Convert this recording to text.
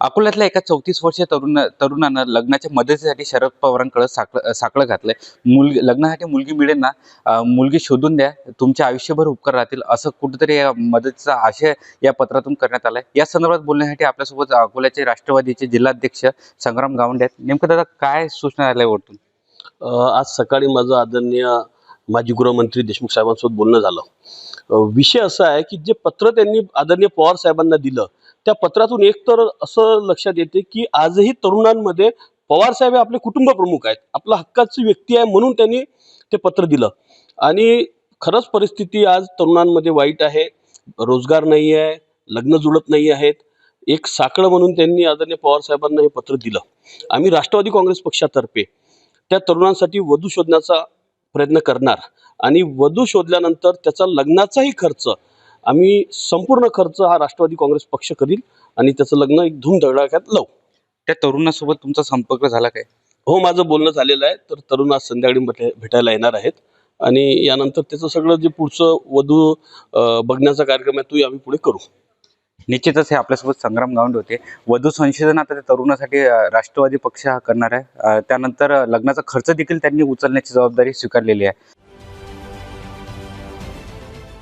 अकोल्यातल्या एका चौतीस वर्षीय तरुण तरुणानं लग्नाच्या मदतीसाठी शरद पवारांकडे साकडं साकडं घातलंय. मुलगी लग्नासाठी मुलगी मिळेल ना? मुलगी शोधून द्या. तुमच्या आयुष्यभर उपकार राहतील. असं कुठेतरी या मदतीचा आशय या पत्रातून करण्यात आलाय. या संदर्भात बोलण्यासाठी आपल्यासोबत अकोल्याचे राष्ट्रवादीचे जिल्हाध्यक्ष संग्राम गावंडे आहेत. नेमकं दादा काय सूचना आल्या वरतून? आज सकाळी माझं आदरणीय माजी गृहमंत्री देशमुख साहेबांसोबत बोलणं झालं. विषय असा आहे की जे पत्र त्यांनी आदरणीय पवार साहेबांना दिलं त्या पत्रातून एक तर असं लक्षात येते की आजही तरुणांमध्ये पवार साहेब हे आपले कुटुंब प्रमुख आहेत. आपला हक्काची व्यक्ती आहे म्हणून त्यांनी ते पत्र दिलं. आणि खरंच परिस्थिती आज तरुणांमध्ये वाईट आहे. रोजगार नाही आहे. लग्न जुळत नाही आहेत. एक साकडं म्हणून त्यांनी आदरणीय पवार साहेबांना हे पत्र दिलं. आम्ही राष्ट्रवादी काँग्रेस पक्षातर्फे त्या तरुणांसाठी वधू शोधण्याचा प्रयत्न करणार. आणि वधू शोधल्यानंतर त्याचा लग्नाचाही खर्च आम्ही संपूर्ण खर्च हा राष्ट्रवादी काँग्रेस पक्ष करील आणि त्याचं लग्न एक धूमधडाक्यात लावू. त्या तरुणासोबत तुमचा संपर्क झाला काय? हो माझं बोलणं झालेलं आहे. तर तरुण आज संध्याकाळी भेटा- भेटायला येणार आहेत. आणि यानंतर त्याचं सगळं जे पुढचं वधू अं, बघण्याचा कार्यक्रम आहे तोही आम्ही पुढे करू. निश्चितच हे आपल्यासोबत संग्राम गावंडे होते. वधू संशोधन आता त्या तरुणासाठी अं, राष्ट्रवादी पक्ष हा करणार आहे. अं, त्यानंतर अं, लग्नाचा खर्च देखील त्यांनी उचलण्याची जबाबदारी स्वीकारलेली आहे.